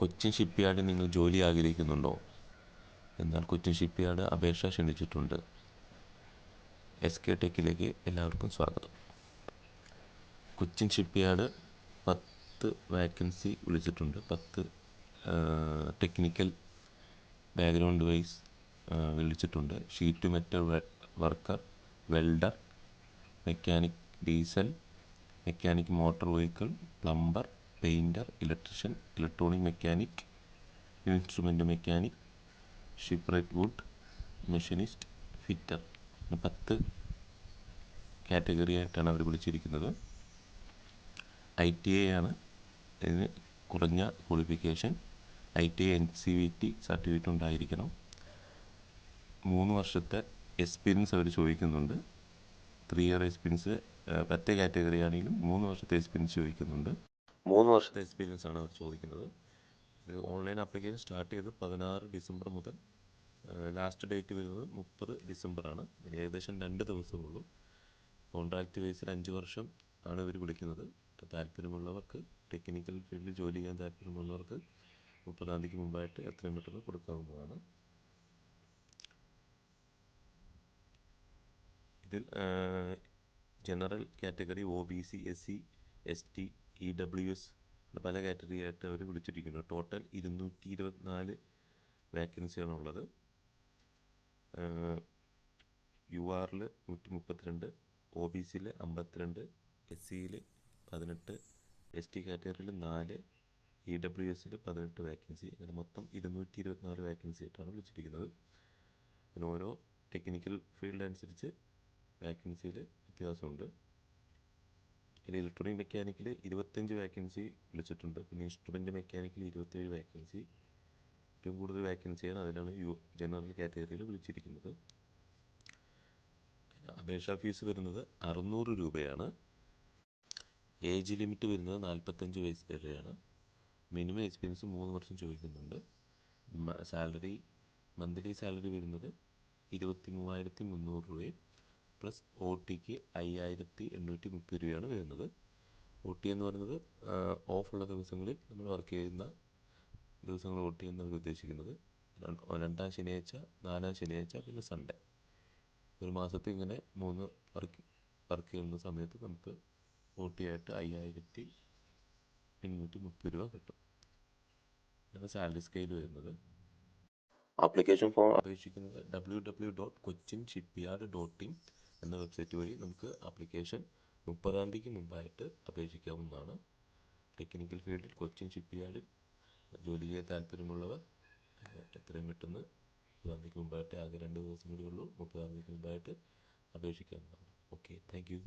കൊച്ചിൻ ഷിപ്പ്യാർഡിൽ നിങ്ങൾ ജോലി ആഗ്രഹിക്കുന്നുണ്ടോ എന്നാൽ കൊച്ചിൻ ഷിപ്പ്യാർഡ് അപേക്ഷ ക്ഷണിച്ചിട്ടുണ്ട്. എസ് കെ ടെക്കിലേക്ക് എല്ലാവർക്കും സ്വാഗതം. കൊച്ചിൻ ഷിപ്പ്യാർഡ് പത്ത് വാക്കൻസി വിളിച്ചിട്ടുണ്ട്. പത്ത് ടെക്നിക്കൽ ബാക്ക്ഗ്രൗണ്ട് വൈസ് വിളിച്ചിട്ടുണ്ട്. Sheet metal worker welder mechanic diesel mechanic motor vehicle plumber painter electrician electronic mechanic instrument mechanic shipwright wood machinist fitter. പത്ത് കാറ്റഗറി ആയിട്ടാണ് അവർ വിളിച്ചിരിക്കുന്നത്. ഐ ടി ഐ ആണ് ഇതിന് കുറഞ്ഞ qualification. I T I N C V T certificate ഉണ്ടായിരിക്കണം. മൂന്ന് വർഷത്തെ എക്സ്പീരിയൻസ് അവർ ചോദിക്കുന്നുണ്ട്. ത്രീ ഇയർ എക്സ്പീരിയൻസ് പത്ത് കാറ്റഗറി ആണെങ്കിലും മൂന്ന് വർഷത്തെ എക്സ്പീരിയൻസ് ചോദിക്കുന്നുണ്ട്. മൂന്ന് വർഷത്തെ എക്സ്പീരിയൻസ് ആണ് അവർ ചോദിക്കുന്നത്. ഇത് ഓൺലൈൻ ആപ്ലിക്കേഷൻ സ്റ്റാർട്ട് ചെയ്ത് പതിനാറ് ഡിസംബർ മുതൽ ലാസ്റ്റ് ഡേറ്റ് വരുന്നത് മുപ്പത് ഡിസംബറാണ് ഏകദേശം രണ്ട് ദിവസമുള്ളൂ. കോൺട്രാക്റ്റ് ബേസിൽ അഞ്ച് വർഷം ആണ് ഇവർ വിളിക്കുന്നത്. താല്പര്യമുള്ളവർക്ക് ടെക്നിക്കൽ ഫീൽഡിൽ ജോലി ചെയ്യാൻ താല്പര്യമുള്ളവർക്ക് മുപ്പതാം തീയതിക്ക് മുമ്പായിട്ട് എത്രയും പെട്ടെന്ന് കൊടുക്കാവുന്നതാണ്. ഇതിൽ general category O B C S C S T E W S പല കാറ്റഗറി ആയിട്ട് അവർ വിളിച്ചിരിക്കുന്നു. ടോട്ടൽ ഇരുന്നൂറ്റി ഇരുപത്തിനാല് വേക്കൻസിയാണ് ഉള്ളത് യു ആറിൽ നൂറ്റി മുപ്പത്തിരണ്ട് ഒ ബി സിയിൽ അമ്പത്തിരണ്ട് എസ് സിയിൽ പതിനെട്ട് എസ് ടി കാറ്റഗറിയിൽ നാല് ഇ ഡബ്ല്യു എസിൽ പതിനെട്ട് വേക്കൻസി. അങ്ങനെ മൊത്തം ഇരുന്നൂറ്റി ഇരുപത്തിനാല് വേക്കൻസി ആയിട്ടാണ് വിളിച്ചിരിക്കുന്നത്. പിന്നെ ഓരോ ടെക്നിക്കൽ ഫീൽഡ് അനുസരിച്ച് വാക്കൻസിയിൽ വ്യത്യാസമുണ്ട്. പിന്നെ ഇലക്ട്രോണിക് മെക്കാനിക്കിൽ ഇരുപത്തഞ്ച് വാക്കൻസി വിളിച്ചിട്ടുണ്ട്. പിന്നെ ഇൻസ്ട്രുമെന്റ് മെക്കാനിക്കിൽ ഇരുപത്തേഴ് വാക്കൻസി ഏറ്റവും കൂടുതൽ വാക്കൻസിയാണ് അതിനാണ് യു ജനറൽ കാറ്റഗറിയിൽ വിളിച്ചിരിക്കുന്നത്. അപേക്ഷാ ഫീസ് വരുന്നത് അറുന്നൂറ് രൂപയാണ്. ഏജ് ലിമിറ്റ് വരുന്നത് നാൽപ്പത്തഞ്ച് വയസ്സ് വരെയാണ്. മിനിമം എക്സ്പീരിയൻസ് മൂന്ന് വർഷം ചോദിക്കുന്നുണ്ട്. സാലറി മന്ത്ലി സാലറി വരുന്നത് ഇരുപത്തി മൂവായിരത്തി മുന്നൂറ് രൂപയും പ്ലസ് ഒ ടിക്ക് അയ്യായിരത്തി എണ്ണൂറ്റി മുപ്പത് രൂപയാണ് വരുന്നത്. ഒ ടി എന്ന് പറയുന്നത് ഓഫുള്ള ദിവസങ്ങളിൽ നമ്മൾ വർക്ക് ചെയ്യുന്ന ദിവസങ്ങൾ ഒ ടി എന്നാണ് ഉദ്ദേശിക്കുന്നത്. രണ്ടാം ശനിയാഴ്ച നാലാം ശനിയാഴ്ച പിന്നെ സൺഡേ ഒരു മാസത്തിൽ ഇങ്ങനെ മൂന്ന് വർക്ക് വർക്ക് ചെയ്യുന്ന സമയത്ത് നമുക്ക് ഒ ടി ആയിട്ട് അയ്യായിരത്തി എണ്ണൂറ്റി മുപ്പത് രൂപ കിട്ടും. ഇതാണ് സാലറി സ്കെയിൽ വരുന്നത്. Application form അപേക്ഷിക്കുന്നത് W W dot Cochin shipyard dot in എന്ന വെബ്സൈറ്റ് വഴി നമുക്ക് ആപ്ലിക്കേഷൻ മുപ്പതാം തീയതിക്ക് മുമ്പായിട്ട് അപേക്ഷിക്കാവുന്നതാണ്. ടെക്നിക്കൽ ഫീൽഡിൽ കൊച്ചിൻ ഷിപ്പ് യാർഡിൽ ജോലി ചെയ്യാൻ താല്പര്യമുള്ളവർ എത്രയും പെട്ടെന്ന് മുപ്പതാം തീയതിക്ക് മുമ്പായിട്ട് ആകെ രണ്ട് ദിവസം ഉള്ളൂ മുപ്പതാം തീയതിക്ക് മുമ്പായിട്ട് അപേക്ഷിക്കാവുന്നതാണ്. Okay thank you